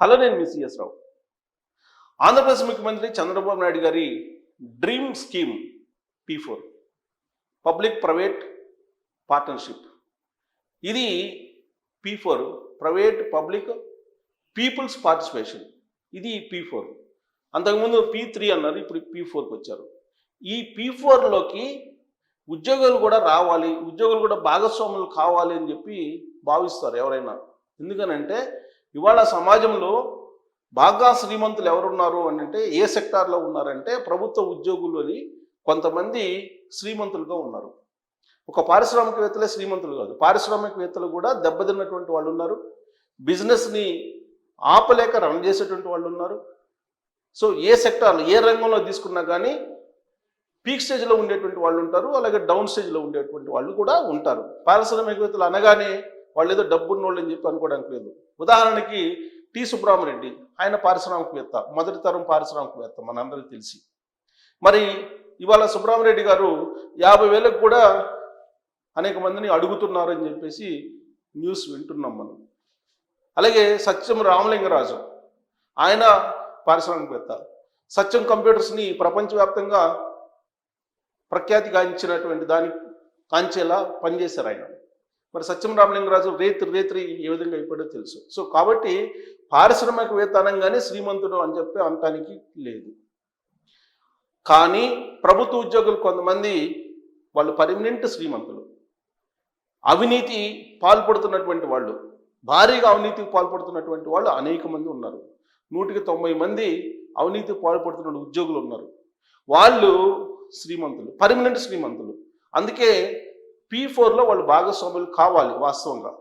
Hello నేను మీ CS రావు. ఆంధ్రప్రదేశ్ ముఖ్యమంత్రి చంద్రబాబు నాయుడు గారి dream scheme P four public private partnership. ఇది P four private public people's participation. ఇది పీ ఫోర్. అంతకుముందు పీ త్రీ అన్నారు ఇప్పుడు పీ ఫోర్కి వచ్చారు. ఈ పీ ఫోర్లోకి ఉద్యోగులు కూడా రావాలి ఉద్యోగులు కూడా భాగస్వాములు కావాలి అని చెప్పి భావిస్తారు ఎవరైనా. ఎందుకనంటే ఇవాళ సమాజంలో బాగా శ్రీమంతులు ఎవరున్నారు అని అంటే ఏ సెక్టార్లో ఉన్నారంటే ప్రభుత్వ ఉద్యోగులు అని కొంతమంది శ్రీమంతులుగా ఉన్నారు. ఒక పారిశ్రామికవేత్తలే శ్రీమంతులు కాదు. పారిశ్రామికవేత్తలు కూడా దెబ్బతిన్నటువంటి వాళ్ళు ఉన్నారు. బిజినెస్ని ఆపలేక రన్ చేసేటువంటి వాళ్ళు ఉన్నారు. సో ఏ సెక్టార్లో ఏ రంగంలో తీసుకున్నా కానీ పీక్ స్టేజ్లో ఉండేటువంటి వాళ్ళు ఉంటారు. అలాగే డౌన్ స్టేజ్లో ఉండేటువంటి వాళ్ళు కూడా ఉంటారు. పారిశ్రామికవేత్తలు అనగానే వాళ్ళు ఏదో డబ్బున్న వాళ్ళు అని చెప్పి అనుకోవడానికి లేదు. ఉదాహరణకి టి. సుబ్రహ్మరెడ్డి ఆయన పారిశ్రామికవేత్త మొదటి తరం పారిశ్రామికవేత్త మనందరికీ తెలిసి. మరి ఇవాళ సుబ్రహ్మరెడ్డి గారు యాభై వేలకు కూడా అనేక మందిని అడుగుతున్నారని చెప్పేసి న్యూస్ వింటున్నాం మనం. అలాగే సత్యం రామలింగరాజు ఆయన పారిశ్రామికవేత్త సత్యం కంప్యూటర్స్ని ప్రపంచవ్యాప్తంగా ప్రఖ్యాతి గాంచినటువంటి దాని కాంచేలా పనిచేశారు ఆయన. మరి సత్యం రామలింగరాజు రేత్రి రేత్రి ఏ విధంగా అయిపోయాడో తెలుసు. సో కాబట్టి పారిశ్రామికవేత్త అనగానే శ్రీమంతుడు అని చెప్పి అనటానికి లేదు. కానీ ప్రభుత్వ ఉద్యోగులు కొంతమంది వాళ్ళు పర్మనెంట్ శ్రీమంతులు. అవినీతి పాల్పడుతున్నటువంటి వాళ్ళు భారీగా అవినీతికి పాల్పడుతున్నటువంటి వాళ్ళు అనేక మంది ఉన్నారు. నూటికి తొంభై మంది అవినీతికి పాల్పడుతున్న ఉద్యోగులు ఉన్నారు. వాళ్ళు శ్రీమంతులు పర్మనెంట్ శ్రీమంతులు. అందుకే పీ ఫోర్లో వాళ్ళు భాగస్వాములు కావాలి వాస్తవంగా.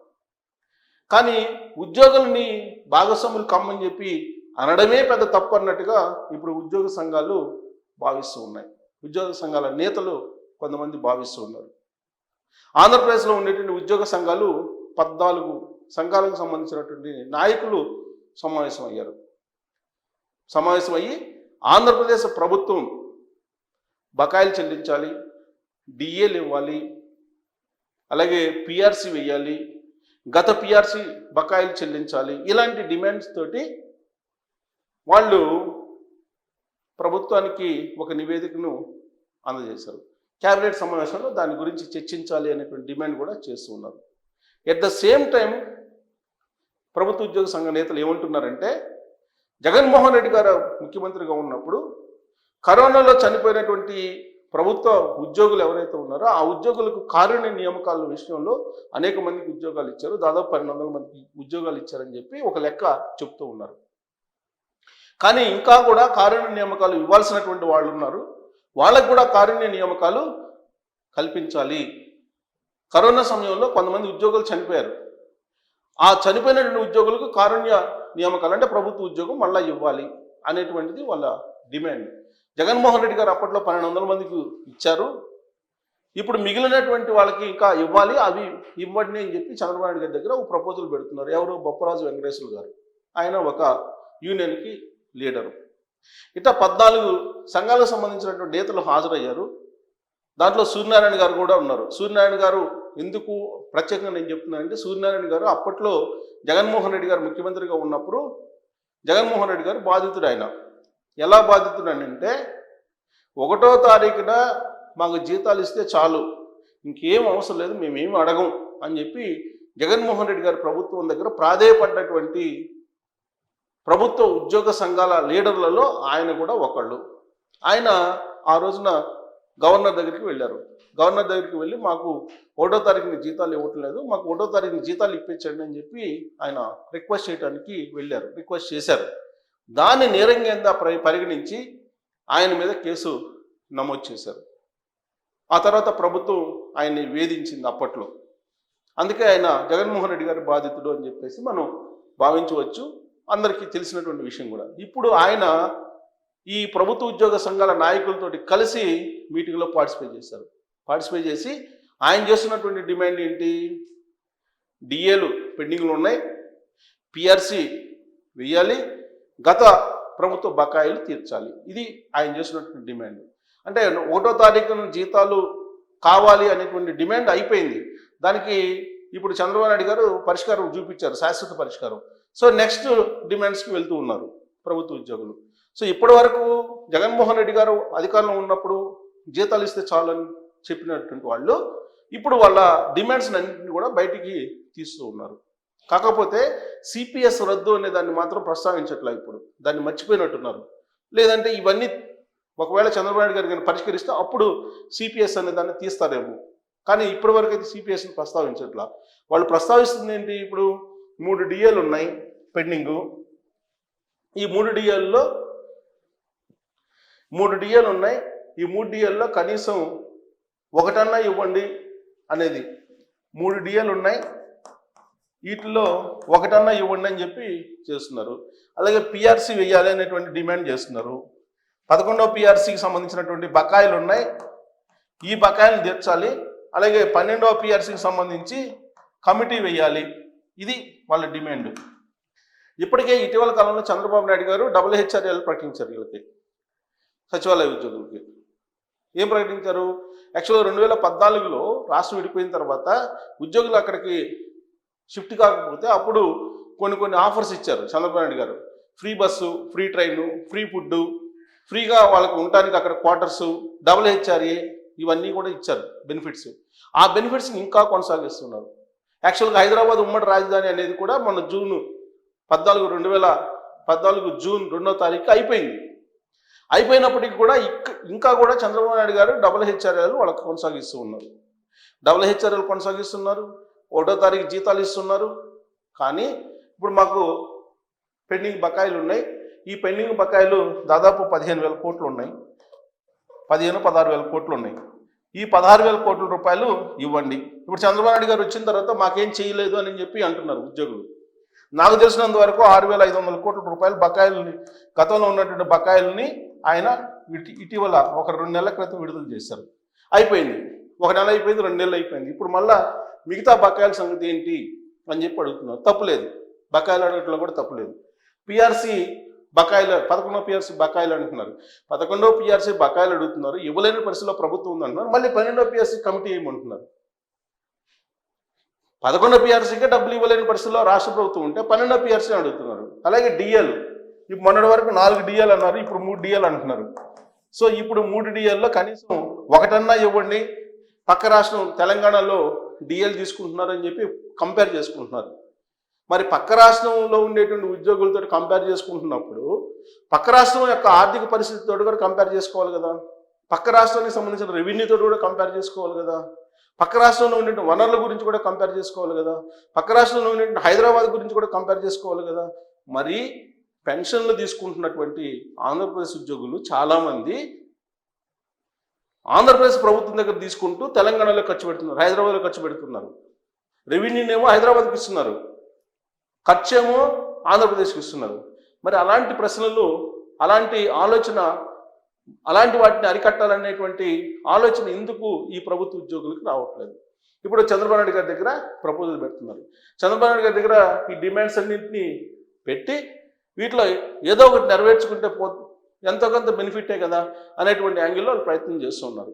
కానీ ఉద్యోగుల్ని భాగస్వాములు కమ్మని చెప్పి అనడమే పెద్ద తప్పు అన్నట్టుగా ఇప్పుడు ఉద్యోగ సంఘాలు భావిస్తూ ఉన్నాయి. ఉద్యోగ సంఘాల నేతలు కొంతమంది భావిస్తూ ఉన్నారు. ఆంధ్రప్రదేశ్లో ఉండేటువంటి ఉద్యోగ సంఘాలు పద్నాలుగు సంఘాలకు సంబంధించినటువంటి నాయకులు సమావేశం అయ్యారు. సమావేశం అయ్యి ఆంధ్రప్రదేశ్ ప్రభుత్వం బకాయిలు చెల్లించాలి డిఏలు ఇవ్వాలి అలాగే పిఆర్సి వేయాలి గత పిఆర్సి బకాయిలు చెల్లించాలి ఇలాంటి డిమాండ్స్ తోటి వాళ్ళు ప్రభుత్వానికి ఒక నివేదికను అందజేశారు. క్యాబినెట్ సమావేశంలో దాని గురించి చర్చించాలి అనేటువంటి డిమాండ్ కూడా చేస్తూ ఉన్నారు. ఎట్ ద సేమ్ టైం ప్రభుత్వ ఉద్యోగ సంఘ నేతలు ఏమంటున్నారంటే జగన్మోహన్ రెడ్డి గారు ముఖ్యమంత్రిగా ఉన్నప్పుడు కరోనాలో చనిపోయినటువంటి ప్రభుత్వ ఉద్యోగులు ఎవరైతే ఉన్నారో ఆ ఉద్యోగులకు కారుణ్య నియామకాల విషయంలో అనేక మందికి ఉద్యోగాలు ఇచ్చారు. దాదాపు పన్నెండు వందల మందికి ఉద్యోగాలు ఇచ్చారని చెప్పి ఒక లెక్క చెప్తూ ఉన్నారు. కానీ ఇంకా కూడా కారుణ్య నియామకాలు ఇవ్వాల్సినటువంటి వాళ్ళు ఉన్నారు. వాళ్ళకు కూడా కారుణ్య నియామకాలు కల్పించాలి. కరోనా సమయంలో కొంతమంది ఉద్యోగులు చనిపోయారు. ఆ చనిపోయినటువంటి ఉద్యోగులకు కారుణ్య నియామకాలు అంటే ప్రభుత్వ ఉద్యోగం మళ్ళీ ఇవ్వాలి అనేటువంటిది వాళ్ళ డిమాండ్. జగన్మోహన్ రెడ్డి గారు అప్పట్లో పన్నెండు వందల మందికి ఇచ్చారు. ఇప్పుడు మిగిలినటువంటి వాళ్ళకి ఇంకా ఇవ్వాలి అవి ఇవ్వండి అని చెప్పి చంద్రబాబు నాయుడు గారి దగ్గర ఒక ప్రపోజల్ పెడుతున్నారు. ఎవరు? బొప్పరాజు వెంకటేశ్వర గారు. ఆయన ఒక యూనియన్కి లీడరు ఇట్లా పద్నాలుగు సంఘాలకు సంబంధించినటువంటి నేతలు హాజరయ్యారు. దాంట్లో సూర్యనారాయణ గారు కూడా ఉన్నారు. సూర్యనారాయణ గారు ఎందుకు ప్రత్యేకంగా నేను చెప్తున్నానంటే సూర్యనారాయణ గారు అప్పట్లో జగన్మోహన్ రెడ్డి గారు ముఖ్యమంత్రిగా ఉన్నప్పుడు జగన్మోహన్ రెడ్డి గారు బాధితుడు ఆయన. ఎలా బాధితుడనంటే ఒకటో తారీఖున మాకు జీతాలు ఇస్తే చాలు ఇంకేం అవసరం లేదు మేమేమి అడగం అని చెప్పి జగన్మోహన్ రెడ్డి గారి ప్రభుత్వం దగ్గర ప్రాధేయపడ్డటువంటి ప్రభుత్వ ఉద్యోగ సంఘాల లీడర్లలో ఆయన కూడా ఒకళ్ళు. ఆయన ఆ రోజున గవర్నర్ దగ్గరికి వెళ్ళారు. గవర్నర్ దగ్గరికి వెళ్ళి మాకు ఒకటో తారీఖుని జీతాలు ఇవ్వట్లేదు మాకు ఒకటో తారీఖుని జీతాలు ఇప్పించండి అని చెప్పి ఆయన రిక్వెస్ట్ చేయడానికి వెళ్ళారు రిక్వెస్ట్ చేశారు. దాన్ని నేరంగా పరిగణించి ఆయన మీద కేసు నమోదు చేశారు. ఆ తర్వాత ప్రభుత్వం ఆయన్ని వేధించింది అప్పట్లో. అందుకే ఆయన జగన్మోహన్ రెడ్డి గారి బాధితుడు అని చెప్పేసి మనం భావించవచ్చు. అందరికీ తెలిసినటువంటి విషయం కూడా. ఇప్పుడు ఆయన ఈ ప్రభుత్వ ఉద్యోగ సంఘాల నాయకులతోటి కలిసి మీటింగ్లో పార్టిసిపేట్ చేశారు. పార్టిసిపేట్ చేసి ఆయన చేస్తున్నటువంటి డిమాండ్ ఏంటి? డిఏలు పెండింగ్లు ఉన్నాయి. పిఆర్సి వేయాలి. గత ప్రభుత్వ బకాయిలు తీర్చాలి. ఇది ఆయన చేసినటువంటి డిమాండ్. అంటే ఒకటో తారీఖున జీతాలు కావాలి అనేటువంటి డిమాండ్ అయిపోయింది. దానికి ఇప్పుడు చంద్రబాబు నాయుడు గారు పరిష్కారం చూపించారు శాశ్వత పరిష్కారం. సో నెక్స్ట్ డిమాండ్స్కి వెళ్తూ ఉన్నారు ప్రభుత్వ ఉద్యోగులు. సో ఇప్పటి వరకు జగన్మోహన్ రెడ్డి గారు అధికారంలో ఉన్నప్పుడు జీతాలు ఇస్తే చాలని చెప్పినటువంటి వాళ్ళు ఇప్పుడు వాళ్ళ డిమాండ్స్ అన్నింటినీ కూడా బయటికి తీస్తూ ఉన్నారు. కాకపోతే సిపిఎస్ రద్దు అనే దాన్ని మాత్రం ప్రస్తావించట్లే ఇప్పుడు. దాన్ని మర్చిపోయినట్టున్నారు. లేదంటే ఇవన్నీ ఒకవేళ చంద్రబాబు నాయుడు గారు కానీ పరిష్కరిస్తే అప్పుడు సిపిఎస్ అనే దాన్ని తీస్తారేమో. కానీ ఇప్పటివరకు అయితే సిపిఎస్ని ప్రస్తావించట్లా. వాళ్ళు ప్రస్తావిస్తుంది ఏంటి ఇప్పుడు? మూడు డిఏలు ఉన్నాయి పెండింగు. ఈ మూడు డిఏల్లో మూడు డిఏలు ఉన్నాయి. ఈ మూడు డిఏల్లో కనీసం ఒకటన్నా ఇవ్వండి అనేది. మూడు డిఏలు ఉన్నాయి. వీటిలో ఒకటన్నా ఇవ్వండి అని చెప్పి చేస్తున్నారు. అలాగే పిఆర్సీ వేయాలి అనేటువంటి డిమాండ్ చేస్తున్నారు. పదకొండవ పిఆర్సీకి సంబంధించినటువంటి బకాయిలు ఉన్నాయి. ఈ బకాయిలను తీర్చాలి. అలాగే పన్నెండవ పిఆర్సీకి సంబంధించి కమిటీ వేయాలి. ఇది వాళ్ళ డిమాండ్. ఇప్పటికే ఇటీవల కాలంలో చంద్రబాబు నాయుడు గారు డబుల్ హెచ్ఆర్ఎల్ ప్రకటించారు వీళ్ళకి. సచివాలయ ఉద్యోగులకి. ఏం ప్రకటించారు? యాక్చువల్గా రెండు వేల పద్నాలుగులో రాష్ట్రం విడిపోయిన తర్వాత ఉద్యోగులు అక్కడికి షిఫ్ట్ కాకపోతే అప్పుడు కొన్ని కొన్ని ఆఫర్స్ ఇచ్చారు చంద్రబాబు నాయుడు గారు. Free bus free train free food ఫ్రీగా వాళ్ళకి ఉండటానికి అక్కడ క్వార్టర్స్ డబుల్ హెచ్ఆర్ఏ ఇవన్నీ కూడా ఇచ్చారు బెనిఫిట్స్. ఆ బెనిఫిట్స్ని ఇంకా కొనసాగిస్తున్నారు. యాక్చువల్గా హైదరాబాద్ ఉమ్మడి రాజధాని అనేది కూడా మన జూన్ పద్నాలుగు రెండు వేల పద్నాలుగు జూన్ రెండో తారీఖు అయిపోయింది. అయిపోయినప్పటికీ కూడా ఇంకా కూడా చంద్రబాబు నాయుడు గారు డబుల్ హెచ్ఆర్ఏలు వాళ్ళకి కొనసాగిస్తూ ఉన్నారు. డబుల్ హెచ్ఆర్ఏలు కొనసాగిస్తున్నారు. ఒకటో తారీఖు జీతాలు ఇస్తున్నారు. కానీ ఇప్పుడు మాకు పెండింగ్ బకాయిలు ఉన్నాయి. ఈ పెండింగ్ బకాయిలు దాదాపు పదిహేను వేల కోట్లు ఉన్నాయి. పదిహేను పదహారు వేల కోట్లు ఉన్నాయి. ఈ పదహారు వేల కోట్ల రూపాయలు ఇవ్వండి. ఇప్పుడు చంద్రబాబు నాయుడు గారు వచ్చిన తర్వాత మాకేం చేయలేదు అని చెప్పి అంటున్నారు ఉద్యోగులు. నాకు తెలిసినంత వరకు ఆరు వేల ఐదు వందల కోట్ల రూపాయలు బకాయిల్ని గతంలో ఉన్నటువంటి బకాయిల్ని ఆయన ఇటి- ఇటీవల ఒక రెండు నెలల క్రితం విడుదల చేశారు. అయిపోయింది. ఒక నెల అయిపోయింది రెండు నెలలు అయిపోయింది. ఇప్పుడు మళ్ళా మిగతా బకాయిల సంగతి ఏంటి అని చెప్పి అడుగుతున్నారు. తప్పులేదు. బకాయిలు అడగట్లో కూడా తప్పులేదు. పిఆర్సీ బకాయిలు పదకొండో పిఆర్సీ బకాయిలు అంటున్నారు. పదకొండో పిఆర్సీ బకాయిలు అడుగుతున్నారు. ఇవ్వలేని పరిస్థితిలో ప్రభుత్వం ఉందంటున్నారు. మళ్ళీ పన్నెండో పిఆర్సీ కమిటీ ఏమంటున్నారు? పదకొండో పిఆర్సీకే డబ్బులు ఇవ్వలేని పరిస్థితిలో రాష్ట్ర ప్రభుత్వం ఉంటే పన్నెండో పిఆర్సీ అడుగుతున్నారు. అలాగే డిఎల్. ఇప్పుడు మొన్నటి వరకు నాలుగు డిఎల్ అన్నారు ఇప్పుడు మూడు డిఎల్ అంటున్నారు. సో ఇప్పుడు మూడు డిఎల్లో కనీసం ఒకటన్నా ఇవ్వండి. పక్క రాష్ట్రం తెలంగాణలో డిఎల్ తీసుకుంటున్నారని చెప్పి కంపేర్ చేసుకుంటున్నారు. మరి పక్క రాష్ట్రంలో ఉండేటువంటి ఉద్యోగులతో కంపేర్ చేసుకుంటున్నప్పుడు పక్క రాష్ట్రం యొక్క ఆర్థిక పరిస్థితితో కూడా కంపేర్ చేసుకోవాలి కదా. పక్క రాష్ట్రానికి సంబంధించిన రెవెన్యూతో కూడా కంపేర్ చేసుకోవాలి కదా. పక్క రాష్ట్రంలో ఉండే వనరుల గురించి కూడా కంపేర్ చేసుకోవాలి కదా. పక్క రాష్ట్రంలో ఉండే హైదరాబాద్ గురించి కూడా కంపేర్ చేసుకోవాలి కదా. మరి పెన్షన్లు తీసుకుంటున్నటువంటి ఆంధ్రప్రదేశ్ ఉద్యోగులు చాలామంది ఆంధ్రప్రదేశ్ ప్రభుత్వం దగ్గర తీసుకుంటూ తెలంగాణలో ఖర్చు పెడుతున్నారు హైదరాబాద్లో ఖర్చు పెడుతున్నారు. రెవెన్యూనేమో హైదరాబాద్కి ఇస్తున్నారు. ఖర్చేమో ఆంధ్రప్రదేశ్కి ఇస్తున్నారు. మరి అలాంటి ప్రశ్నలు అలాంటి ఆలోచన అలాంటి వాటిని అరికట్టాలనేటువంటి ఆలోచన ఎందుకు ఈ ప్రభుత్వ ఉద్యోగులకు రావట్లేదు? ఇప్పుడు చంద్రబాబు నాయుడు గారి దగ్గర ప్రపోజల్ పెడుతున్నారు. చంద్రబాబు నాయుడు గారి దగ్గర ఈ డిమాండ్స్ అన్నింటినీ పెట్టి వీటిలో ఏదో ఒకటి నెరవేర్చుకుంటే పో ఎంతో కొంత బెనిఫిటే కదా అనేటువంటి యాంగిల్లో వాళ్ళు ప్రయత్నం చేస్తున్నారు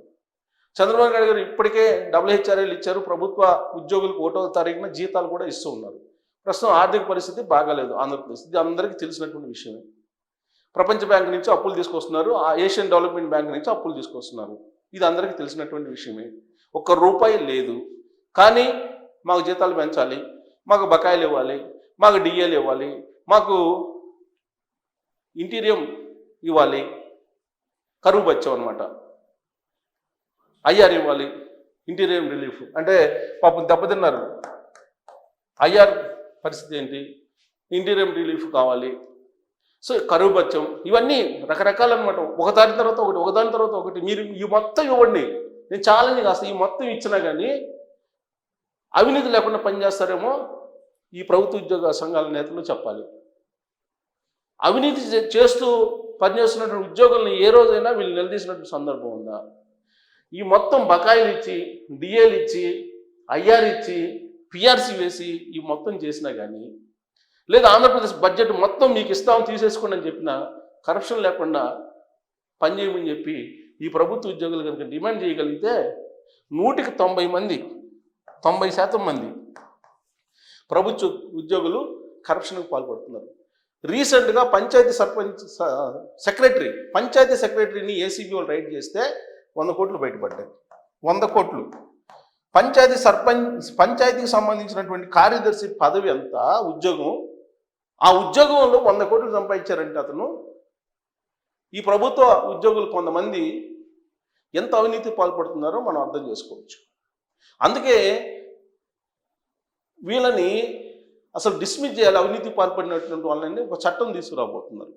చంద్రబాబు నాయుడు గారు ఇప్పటికే డబ్ల్యూహెచ్ఆర్ఏలు ఇచ్చారు ప్రభుత్వ ఉద్యోగులకు ఒకటో తారీఖున జీతాలు కూడా ఇస్తూ ఉన్నారు. ప్రస్తుతం ఆర్థిక పరిస్థితి బాగాలేదు ఆంధ్రప్రదేశ్. ఇది అందరికీ తెలిసినటువంటి విషయమే. ప్రపంచ బ్యాంక్ నుంచి అప్పులు తీసుకొస్తున్నారు ఆ ఏషియన్ డెవలప్మెంట్ బ్యాంక్ నుంచి అప్పులు తీసుకొస్తున్నారు. ఇది అందరికీ తెలిసినటువంటి విషయమే. ఒక్క రూపాయి లేదు. కానీ మాకు జీతాలు పెంచాలి మాకు బకాయిలు ఇవ్వాలి మాకు డిఏలు ఇవ్వాలి మాకు ఇంటీరియం ఇవ్వాలి. కరువు బచ్చం అనమాట ఐఆర్ ఇవ్వాలి. Interim relief. అంటే పాపం దెబ్బతిన్నారు. ఐఆర్ పరిస్థితి ఏంటి? ఇంటీరియం రిలీఫ్ కావాలి. సో కరువు బచ్చం ఇవన్నీ రకరకాలు అనమాట ఒకదాని తర్వాత ఒకటి ఒకదాని తర్వాత ఒకటి. మీరు ఈ మొత్తం ఇవ్వండి. నేను ఛాలెంజ్ కాస్త ఈ మొత్తం ఇచ్చినా కానీ అవినీతి లేకుండా పనిచేస్తారేమో ఈ ప్రభుత్వ ఉద్యోగ సంఘాల నేతలు చెప్పాలి. అవినీతి చే- చేస్తూ పనిచేస్తున్నటువంటి ఉద్యోగులను ఏ రోజైనా వీళ్ళు నిలదీసినటువంటి సందర్భం ఉందా? ఈ మొత్తం బకాయిలు ఇచ్చి డిఏలు ఇచ్చి ఐఆర్ ఇచ్చి పిఆర్సీ వేసి ఈ మొత్తం చేసినా కానీ లేదా ఆంధ్రప్రదేశ్ బడ్జెట్ మొత్తం మీకు ఇస్తాం తీసేసుకోండి అని చెప్పినా కరప్షన్ లేకుండా పనిచేయమని చెప్పి ఈ ప్రభుత్వ ఉద్యోగులు కనుక డిమాండ్ చేయగలిగితే నూటికి తొంభై మంది తొంభై శాతం మంది ప్రభుత్వ ఉద్యోగులు కరప్షన్కి పాల్పడుతున్నారు. రీసెంట్గా పంచాయతీ సర్పంచ్ సెక్రటరీ పంచాయతీ సెక్రటరీని ఏసీబీ వాళ్ళు రైడ్ చేస్తే వంద కోట్లు బయటపడ్డాయి. వంద కోట్లు. పంచాయతీ సర్పంచ్ పంచాయతీకి సంబంధించినటువంటి కార్యదర్శి పదవి అంత ఉద్యోగం? ఆ ఉద్యోగంలో వంద కోట్లు సంపాదించారంటే అతను. ఈ ప్రభుత్వ ఉద్యోగులు కొంతమంది ఎంత అవినీతి పాల్పడుతున్నారో మనం అర్థం చేసుకోవచ్చు. అందుకే వీళ్ళని అసలు డిస్మిస్ చేయాలి అవినీతి పాల్పడినటువంటి వాళ్ళని ఒక చట్టం తీసుకురాబోతున్నారు.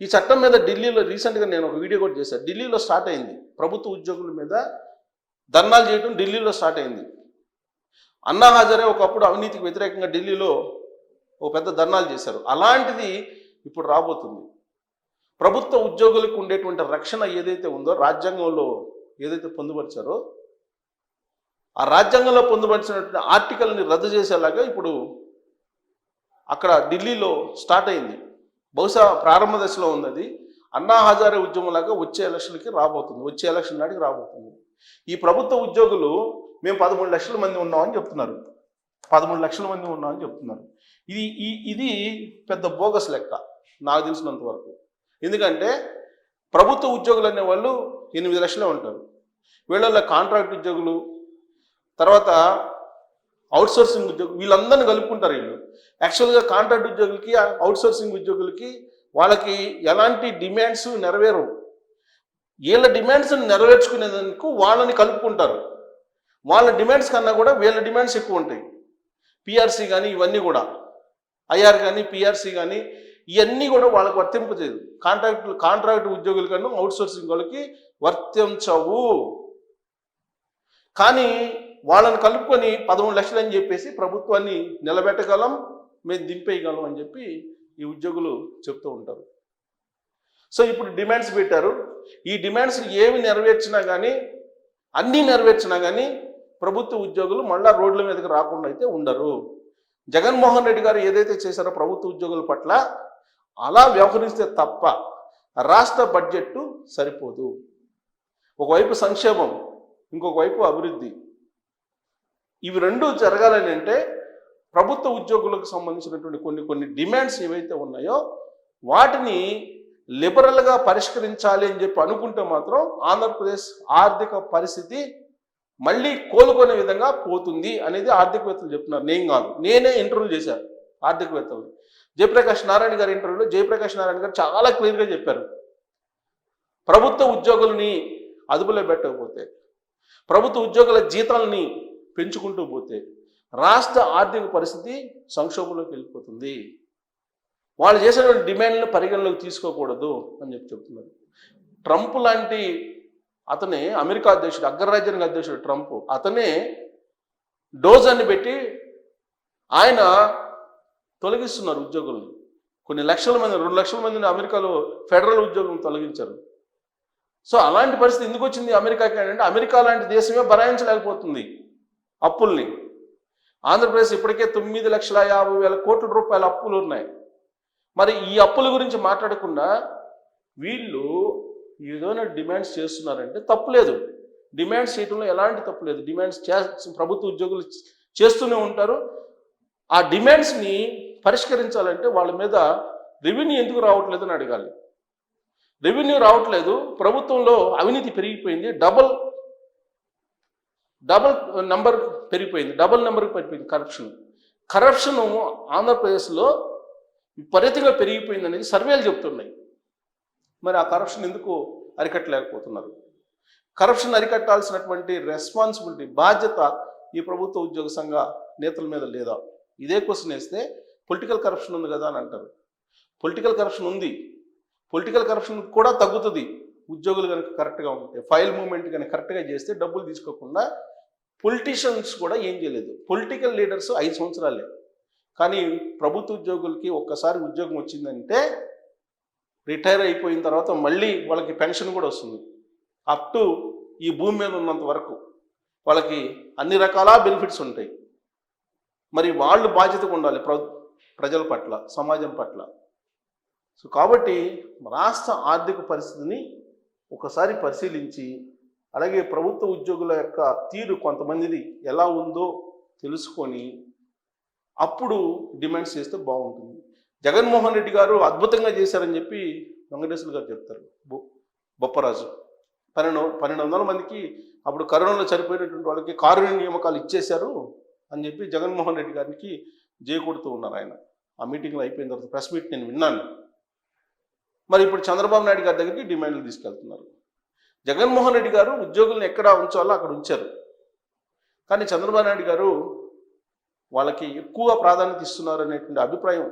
ఈ చట్టం మీద ఢిల్లీలో రీసెంట్గా నేను ఒక వీడియో కూడా చేశాను ఢిల్లీలో స్టార్ట్ అయింది. ప్రభుత్వ ఉద్యోగుల మీద ధర్నాలు చేయడం ఢిల్లీలో స్టార్ట్ అయింది. అన్నా హాజరే ఒకప్పుడు అవినీతికి వ్యతిరేకంగా ఢిల్లీలో ఒక పెద్ద ధర్నాలు చేశారు. అలాంటిది ఇప్పుడు రాబోతుంది. ప్రభుత్వ ఉద్యోగులకు ఉండేటువంటి రక్షణ ఏదైతే ఉందో రాజ్యాంగంలో ఏదైతే పొందుపరిచారో ఆ రాజ్యాంగంలో పొందుపరిచినటువంటి ఆర్టికల్ని రద్దు చేసేలాగా ఇప్పుడు అక్కడ ఢిల్లీలో స్టార్ట్ అయింది. బహుశా ప్రారంభ దశలో ఉంది అది అన్నా హజారే ఉద్యమంలాగా వచ్చే ఎలక్షన్కి రాబోతుంది. వచ్చే ఎలక్షన్ నాటికి రాబోతుంది. ఈ ప్రభుత్వ ఉద్యోగులు మేము పదమూడు లక్షల మంది ఉన్నామని చెప్తున్నారు. పదమూడు లక్షల మంది ఉన్నామని చెప్తున్నారు. ఇది ఈ ఇది పెద్ద బోగస్ లెక్క నాకు తెలిసినంత వరకు. ఎందుకంటే ప్రభుత్వ ఉద్యోగులు అనే వాళ్ళు ఎనిమిది లక్షలే ఉంటారు. వీళ్ళల్లో కాంట్రాక్ట్ ఉద్యోగులు తర్వాత అవుట్సోర్సింగ్ ఉద్యోగులు వీళ్ళందరినీ కలుపుకుంటారు వీళ్ళు. యాక్చువల్గా కాంట్రాక్ట్ ఉద్యోగులకి అవుట్సోర్సింగ్ ఉద్యోగులకి వాళ్ళకి ఎలాంటి డిమాండ్స్ నెరవేరవు. వీళ్ళ డిమాండ్స్ నెరవేర్చుకునేందుకు వాళ్ళని కలుపుకుంటారు. వాళ్ళ డిమాండ్స్ కన్నా కూడా వీళ్ళ డిమాండ్స్ ఎక్కువ ఉంటాయి. పిఆర్సీ కానీ ఇవన్నీ కూడా. ఐఆర్ కానీ పిఆర్సీ కానీ ఇవన్నీ కూడా వాళ్ళకి వర్తింపజేయదు కాంట్రాక్ట్ కాంట్రాక్ట్ ఉద్యోగుల కన్నా అవుట్సోర్సింగ్ వాళ్ళకి వర్తించవు. కానీ వాళ్ళని కలుపుకొని పదమూడు లక్షలు అని చెప్పేసి ప్రభుత్వాన్ని నిలబెట్టగలం మేము దింపేయగలం అని చెప్పి ఈ ఉద్యోగులు చెప్తూ ఉంటారు. సో ఇప్పుడు డిమాండ్స్ పెట్టారు. ఈ డిమాండ్స్ ఏమి నెరవేర్చినా కానీ అన్నీ నెరవేర్చినా కానీ ప్రభుత్వ ఉద్యోగులు మళ్ళా రోడ్ల మీదకి రాకుండా అయితే ఉండరు. జగన్మోహన్ రెడ్డి గారు ఏదైతే చేశారో ప్రభుత్వ ఉద్యోగుల పట్ల అలా వ్యవహరిస్తే తప్ప రాష్ట్ర బడ్జెట్ సరిపోదు. ఒకవైపు సంక్షేమం ఇంకొక వైపు అభివృద్ధి. ఇవి రెండు జరగాలని అంటే ప్రభుత్వ ఉద్యోగులకు సంబంధించినటువంటి కొన్ని కొన్ని డిమాండ్స్ ఏవైతే ఉన్నాయో వాటిని లిబరల్గా పరిష్కరించాలి అని చెప్పి అనుకుంటే మాత్రం ఆంధ్రప్రదేశ్ ఆర్థిక పరిస్థితి మళ్ళీ కోలుకునే విధంగా పోతుంది అనేది ఆర్థికవేత్తలు చెప్తున్నారు. నేను కాదు. నేనే ఇంటర్వ్యూ చేశాను ఆర్థికవేత్తలు. జయప్రకాష్ నారాయణ గారి ఇంటర్వ్యూలో జయప్రకాష్ నారాయణ గారు చాలా క్లియర్గా చెప్పారు. ప్రభుత్వ ఉద్యోగుల్ని అదుపులో పెట్టకపోతే ప్రభుత్వ ఉద్యోగుల జీతాలని పెంచుకుంటూ పోతే రాష్ట్ర ఆర్థిక పరిస్థితి సంక్షోభంలోకి వెళ్ళిపోతుంది. వాళ్ళు చేసినటువంటి డిమాండ్లను పరిగణలోకి తీసుకోకూడదు అని చెప్పి చెప్తున్నారు. ట్రంప్ లాంటి అతనే అమెరికా అధ్యక్షుడు అగ్రరాజ్యానికి అధ్యక్షుడు ట్రంప్ అతనే డోజ్ పెట్టి ఆయన తొలగిస్తున్నారు ఉద్యోగుల్ని. కొన్ని లక్షల మంది రెండు లక్షల మందిని అమెరికాలో ఫెడరల్ ఉద్యోగులను తొలగించారు. సో అలాంటి పరిస్థితి ఎందుకు వచ్చింది అమెరికాకి అంటే అమెరికా లాంటి దేశమే భరాయించలేకపోతుంది. అప్పుల్ని. ఆంధ్రప్రదేశ్ ఇప్పటికే తొమ్మిది లక్షల యాభై వేల కోట్ల రూపాయల అప్పులు ఉన్నాయి. మరి ఈ అప్పుల గురించి మాట్లాడకుండా వీళ్ళు ఏదైనా డిమాండ్స్ చేస్తున్నారంటే తప్పులేదు డిమాండ్స్ చేయడంలో ఎలాంటి తప్పు లేదు. డిమాండ్స్ చే ప్రభుత్వ ఉద్యోగులు చేస్తూనే ఉంటారు. ఆ డిమాండ్స్ని పరిష్కరించాలంటే వాళ్ళ మీద రెవెన్యూ ఎందుకు రావట్లేదని అడగాలి. రెవెన్యూ రావట్లేదు. ప్రభుత్వంలో అవినీతి పెరిగిపోయింది. డబల్ డబల్ నెంబర్ పెరిగిపోయింది డబల్ నెంబర్ పెరిగిపోయింది కరప్షన్ కరప్షన్ ఆంధ్రప్రదేశ్లో విపరీతంగా పెరిగిపోయింది అనేది సర్వేలు చెప్తున్నాయి. మరి ఆ కరప్షన్ ఎందుకు అరికట్టలేకపోతున్నారు? కరప్షన్ అరికట్టాల్సినటువంటి రెస్పాన్సిబిలిటీ బాధ్యత ఈ ప్రభుత్వ ఉద్యోగ సంఘ నేతల మీద లేదా? ఇదే క్వశ్చన్ వేస్తే పొలిటికల్ కరప్షన్ ఉంది కదా అని అంటారు. పొలిటికల్ కరప్షన్ ఉంది. పొలిటికల్ కరప్షన్ కూడా తగ్గుతుంది. ఉద్యోగులు కనుక కరెక్ట్గా ఉంటే ఫైల్ మూమెంట్ కనుక కరెక్ట్గా చేస్తే డబ్బులు తీసుకోకుండా పొలిటీషియన్స్ కూడా ఏం చేయలేదు. పొలిటికల్ లీడర్స్ ఐదు సంవత్సరాలే. కానీ ప్రభుత్వ ఉద్యోగులకి ఒక్కసారి ఉద్యోగం వచ్చిందంటే రిటైర్ అయిపోయిన తర్వాత మళ్ళీ వాళ్ళకి పెన్షన్ కూడా వస్తుంది. అప్ టు ఈ భూమి మీద ఉన్నంత వరకు వాళ్ళకి అన్ని రకాల బెనిఫిట్స్ ఉంటాయి. మరి వాళ్ళు బాధ్యతగా ఉండాలి ప్ర ప్రజల పట్ల సమాజం పట్ల. సో కాబట్టి రాష్ట్ర ఆర్థిక పరిస్థితిని ఒకసారి పరిశీలించి అలాగే ప్రభుత్వ ఉద్యోగుల యొక్క తీరు కొంతమందిది ఎలా ఉందో తెలుసుకొని అప్పుడు డిమాండ్స్ చేస్తే బాగుంటుంది. జగన్మోహన్ రెడ్డి గారు అద్భుతంగా చేశారని చెప్పి వెంకటేశ్వర గారు చెప్తారు. బొప్పరాజు. పన్నెండు పన్నెండు వందల మందికి అప్పుడు కరోనాలో చనిపోయినటువంటి వాళ్ళకి కారుణ్య నియామకాలు ఇచ్చేశారు అని చెప్పి జగన్మోహన్ రెడ్డి గారికి జే ఉన్నారు ఆయన. ఆ మీటింగ్లో అయిపోయిన తర్వాత ప్రెస్ మీట్ నేను విన్నాను. మరి ఇప్పుడు చంద్రబాబు నాయుడు గారి దగ్గరికి డిమాండ్లు తీసుకెళ్తున్నారు. జగన్మోహన్ రెడ్డి గారు ఉద్యోగులను ఎక్కడ ఉంచాలో అక్కడ ఉంచారు. కానీ చంద్రబాబు నాయుడు గారు వాళ్ళకి ఎక్కువ ప్రాధాన్యత ఇస్తున్నారు అనేటువంటి అభిప్రాయం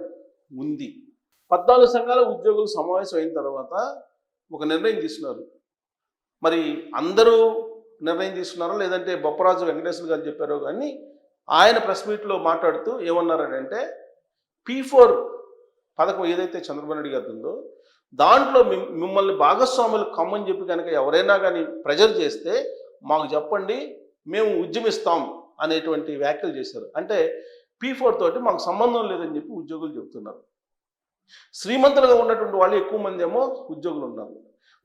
ఉంది. పద్నాలుగు సంఘాల ఉద్యోగులు సమావేశం అయిన తర్వాత ఒక నిర్ణయం తీసుకున్నారు. మరి అందరూ నిర్ణయం తీసుకున్నారో? లేదంటే బొప్పరాజు వెంకటేశ్వర గారు చెప్పారో కానీ ఆయన ప్రెస్ మీట్లో మాట్లాడుతూ ఏమన్నారంటే పీ ఫోర్ పథకం ఏదైతే చంద్రబాబు నాయుడు గారి ఉందో దాంట్లో మిమ్- మిమ్మల్ని భాగస్వాములు కమ్మని చెప్పి కనుక ఎవరైనా కానీ ప్రెజర్ చేస్తే మాకు చెప్పండి మేము ఉద్యమిస్తాం అనేటువంటి వ్యాఖ్యలు చేశారు. అంటే పీ ఫోర్ తోటి మాకు సంబంధం లేదని చెప్పి ఉద్యోగులు చెబుతున్నారు శ్రీమంతులుగా ఉన్నటువంటి వాళ్ళు ఎక్కువ మంది ఏమో ఉద్యోగులు ఉన్నారు.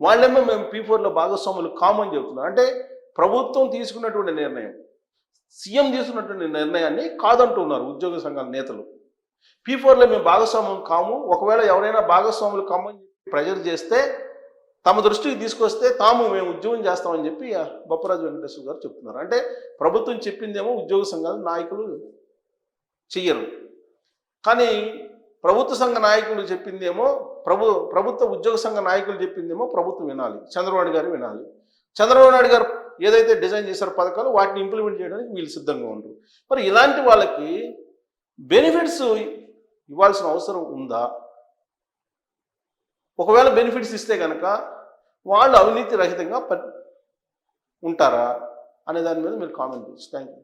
వాళ్ళేమో మేము పీ ఫోర్లో భాగస్వాములు కామని చెబుతున్నారు అంటే ప్రభుత్వం తీసుకున్నటువంటి నిర్ణయం సీఎం తీసుకున్నటువంటి నిర్ణయాన్ని కాదంటున్నారు ఉద్యోగ సంఘాల నేతలు. పీ ఫోర్లో మేము భాగస్వాములు కాము ఒకవేళ ఎవరైనా భాగస్వాములు కామని ప్రెజర్ చేస్తే తమ దృష్టికి తీసుకొస్తే తాము మేము ఉద్యోగం చేస్తామని చెప్పి బొప్పరాజు వెంకటేశ్వర గారు చెప్తున్నారు. అంటే ప్రభుత్వం చెప్పిందేమో ఉద్యోగ సంఘాల నాయకులు చెయ్యరు. కానీ ప్రభుత్వ సంఘ నాయకులు చెప్పిందేమో ప్రభు ప్రభుత్వ ఉద్యోగ సంఘ నాయకులు చెప్పిందేమో ప్రభుత్వం వినాలి. చంద్రబాబు గారు వినాలి. చంద్రబాబు నాయుడు గారు ఏదైతే డిజైన్ చేశారో పథకాలు వాటిని ఇంప్లిమెంట్ చేయడానికి వీళ్ళు సిద్ధంగా ఉంటారు మరి ఇలాంటి వాళ్ళకి బెనిఫిట్స్ ఇవ్వాల్సిన అవసరం ఉందా? ఒకవేళ బెనిఫిట్స్ ఇస్తే కనుక వాళ్ళు అవినీతి రహితంగా ప- ఉంటారా అనే దాని మీద మీరు కామెంట్ చేయొచ్చు థ్యాంక్ యూ